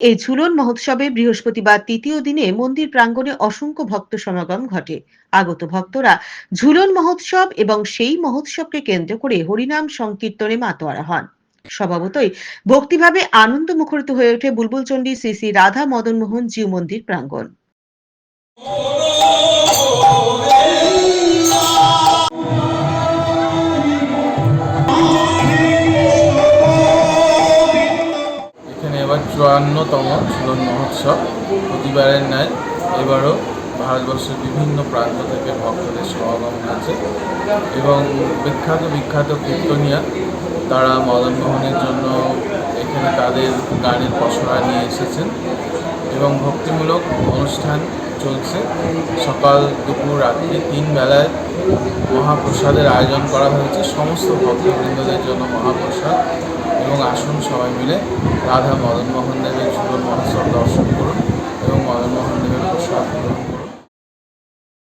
এই ঝুলন মহোৎসবে বৃহস্পতিবার তৃতীয় দিনে মন্দির প্রাঙ্গণে অসংখ্য ভক্ত সমাগম ঘটে। আগত ভক্তরা ঝুলন মহোৎসব এবং সেই মহোৎসবকে কেন্দ্র করে হরিনাম সংকীর্তনে মাতোয়ারা হন। স্বভাবতই ভক্তিভাবে আনন্দ মুখরিত হয়ে ওঠে বুলবুলচন্ডী শ্রী শ্রী রাধা মদন মোহন জিউ মন্দির প্রাঙ্গণ। চুয়ান্নতম ঝুলন মহোৎসব প্রতিবারের ন্যায় এবারও ভারতবর্ষের বিভিন্ন প্রান্ত থেকে ভক্তদের সমাগম হয়েছে এবং বিখ্যাত বিখ্যাত কীর্তনিয়া তারা মদন মোহনের জন্য এখানে তাদের গানের পসরা নিয়ে এসেছেন এবং ভক্তিমূলক অনুষ্ঠান চলছে। সকাল, দুপুর, রাত্রি তিন বেলায় মহাপ্রসাদের আয়োজন করা হয়েছে। সমস্ত ভক্তবৃন্দদের জন্য মহাপ্রসাদ এবং আসুন সবাই মিলে রাধা মদন মোহন দেবের জীবন মহোৎসব দর্শন করুন।